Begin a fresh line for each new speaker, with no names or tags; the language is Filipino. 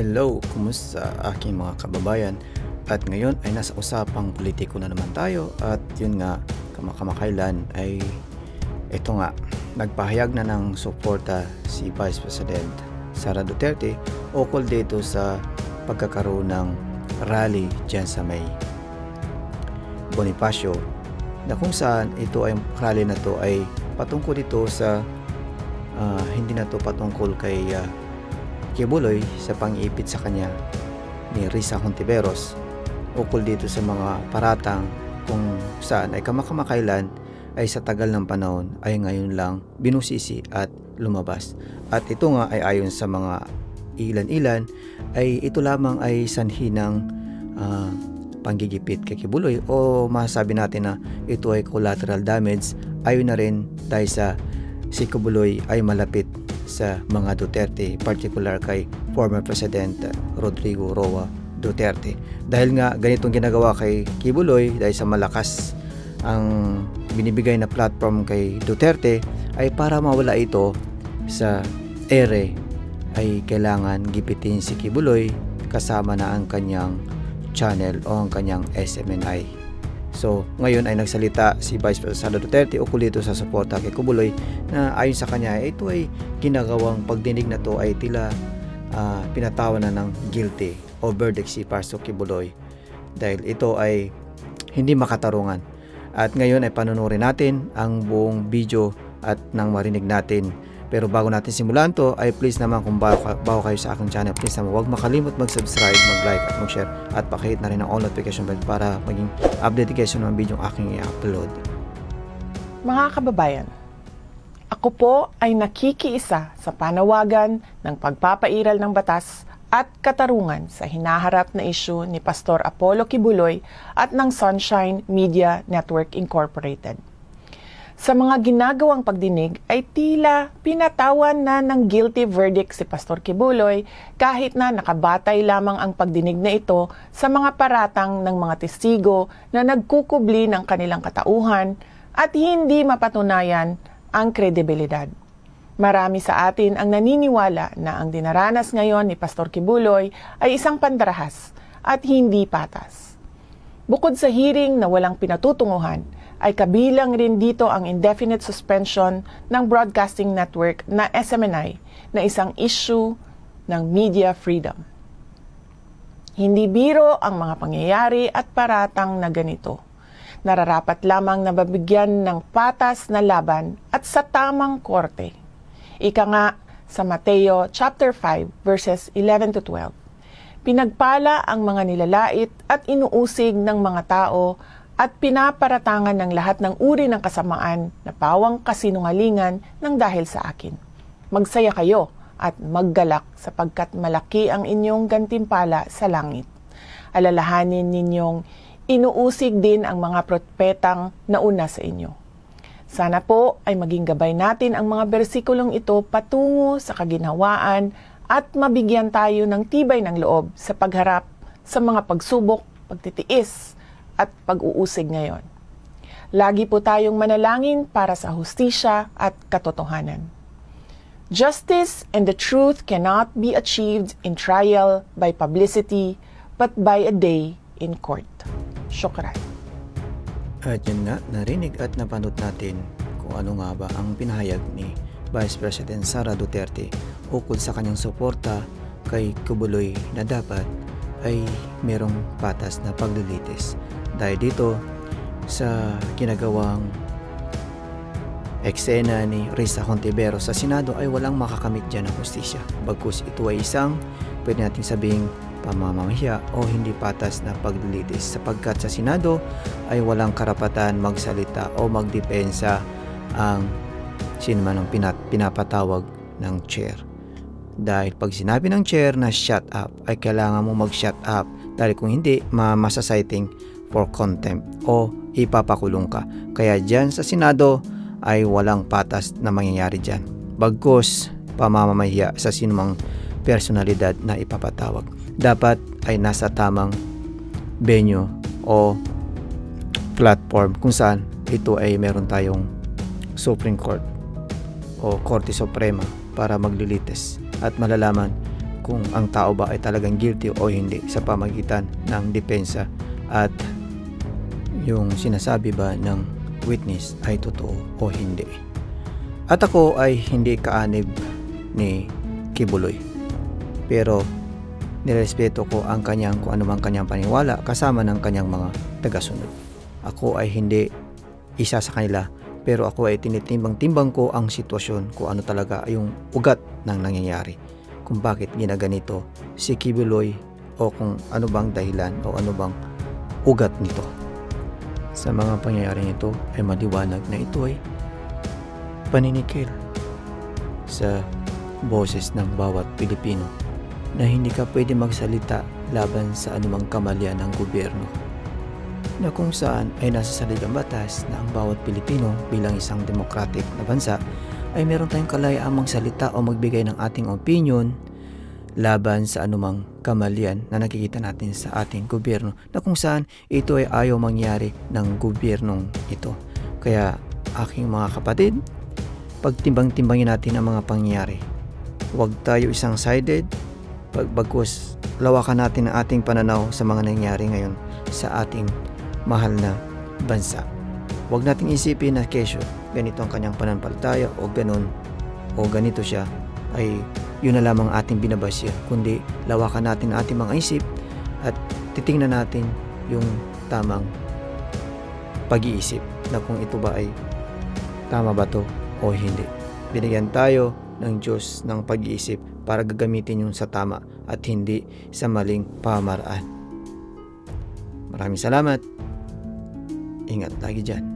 Hello, kumusta aking mga kababayan? At ngayon ay nasa usapang politiko na naman tayo at yun nga, kamakamakailan ay ito nga, nagpahayag na ng suporta si Vice President Sara Duterte ukol dito sa pagkakaroon ng rally dyan sa may Bonifacio na kung saan ito ay rally na to ay patungkol ito sa ah, hindi na to patungkol kay ah, Kibuloy sa pang-ipit sa kanya ni Risa Hontiveros ukol dito sa mga paratang kung saan ay kamakamakailan ay sa tagal ng panahon ay ngayon lang binusisi at lumabas. At ito nga ay ayon sa mga ilan-ilan ay ito lamang ay sanhi ng ah, panggigipit kay Kibuloy o masasabi natin na ito ay collateral damage ayon na rin dahil sa si Kibuloy ay malapit sa mga Duterte, particular kay former President Rodrigo Roa Duterte. Dahil nga ganitong ginagawa kay Kibuloy dahil sa malakas ang binibigay na platform kay Duterte ay para mawala ito sa ere ay kailangan gipitin si Kibuloy kasama na ang kanyang channel o ang kanyang SMNI. So, ngayon ay nagsalita si Vice President Sara Duterte ukol dito sa suporta kay Kubuloy na ayon sa kanya ito ay ginagawang pagdinig na to ay tila ah, pinatawan na ng guilty o verdict si Pastor Kibuloy dahil ito ay hindi makatarungan. At ngayon ay panunurin natin ang buong video at nang marinig natin. Pero bago natin simulan to, ay please naman kung bago, bago kayo sa aking channel, please naman huwag makalimot mag-subscribe, mag-like at mag-share at pakihit na rin ang all notification bell para maging updated kayo sa mga video aking i-upload.
Mga kababayan, ako po ay nakikiisa sa panawagan ng pagpapairal ng batas at katarungan sa hinaharap na isyu ni Pastor Apollo Kibuloy at ng Sunshine Media Network Incorporated. Sa mga ginagawang pagdinig ay tila pinatawan na ng guilty verdict si Pastor Kibuloy kahit na nakabatay lamang ang pagdinig na ito sa mga paratang ng mga testigo na nagkukubli ng kanilang katauhan at hindi mapatunayan ang kredibilidad. Marami sa atin ang naniniwala na ang dinaranas ngayon ni Pastor Kibuloy ay isang pandarahas at hindi patas. Bukod sa hearing na walang pinatutunguhan, ay kabilang rin dito ang indefinite suspension ng broadcasting network na SMNI na isang issue ng media freedom. Hindi biro ang mga pangyayari at paratang na ganito. Nararapat lamang na babigyan ng patas na laban at sa tamang korte. Ika nga sa Mateo chapter 5 verses 11 to 12. Pinagpala ang mga nilalait at inuusig ng mga tao at pinaparatangan ng lahat ng uri ng kasamaan na pawang kasinungalingan ng dahil sa akin. Magsaya kayo at maggalak sapagkat malaki ang inyong gantimpala sa langit. Alalahanin ninyong inuusig din ang mga propetang nauna sa inyo. Sana po ay maging gabay natin ang mga bersikulong ito patungo sa kaginhawaan at mabigyan tayo ng tibay ng loob sa pagharap sa mga pagsubok, pagtitiis, at pag-uusig ngayon. Lagi po tayong manalangin para sa hustisya at katotohanan. Justice and the truth cannot be achieved in trial by publicity, but by a day in court. Shukran.
At yun nga, narinig at napanood natin kung ano nga ba ang pinahayag ni Vice President Sara Duterte ukol sa kanyang suporta kay Kubuloy na dapat ay merong patas na paglilitis. Dahil dito sa ginagawang eksena ni Risa Hontiveros sa Senado ay walang makakamit dyan ng hustisya. Bagkus ito ay isang pwede natin sabing pamamahiya o hindi patas na paglilitis sapagkat sa Senado ay walang karapatan magsalita o magdepensa ang sino man ang pinat, pinapatawag ng chair. Dahil pag sinabi ng chair na shut up, ay kailangan mo mag-shut up. Dahil kung hindi, ma masasiting for contempt o ipapakulong ka. Kaya dyan sa Senado ay walang patas na mangyayari dyan. Bagkus, pamamahiya sa sinumang personalidad na ipapatawag. Dapat ay nasa tamang venue o platform kung saan ito ay meron tayong Supreme Court o Korte Suprema para maglilitis at malalaman kung ang tao ba ay talagang guilty o hindi sa pamagitan ng depensa at yung sinasabi ba ng witness ay totoo o hindi. At ako ay hindi kaanib ni Kibuloy. Pero nirespeto ko ang kanyang kung ano mang kanyang paniwala kasama ng kanyang mga tagasunod. Ako ay hindi isa sa kanila pero ako ay tinitimbang-timbang ko ang sitwasyon kung ano talaga yung ugat ng nangyayari. Kung bakit ginaganito si Kibuloy o kung ano bang dahilan o ano bang ugat nito. Sa mga pangyayaring ito ay maliwanag na ito ay paninikil sa boses ng bawat Pilipino na hindi ka pwede magsalita laban sa anumang kamalian ng gobyerno na kung saan ay nasa saligang batas na ang bawat Pilipino bilang isang democratic na bansa ay meron tayong kalayaang magsalita o magbigay ng ating opinion laban sa anumang kamalian na nakikita natin sa ating gobyerno na kung saan ito ay ayaw mangyari ng gobyernong ito. Kaya aking mga kapatid, pagtimbang-timbangin natin ang mga pangyayari. Huwag tayo isang sided, pagbagkus lawakan natin ang ating pananaw sa mga nangyari ngayon sa ating mahal na bansa. Huwag nating isipin na kesyo, ganito ang kanyang pananampalataya o ganun o ganito siya ay yun na lamang ating binabasya kundi lawakan natin ating mga isip at titingnan natin yung tamang pag-iisip na kung ito ba ay tama ba to o hindi. Binigyan tayo ng Diyos ng pag-iisip para gagamitin yung sa tama at hindi sa maling pamaraan. Maraming salamat. Ingat lagi dyan.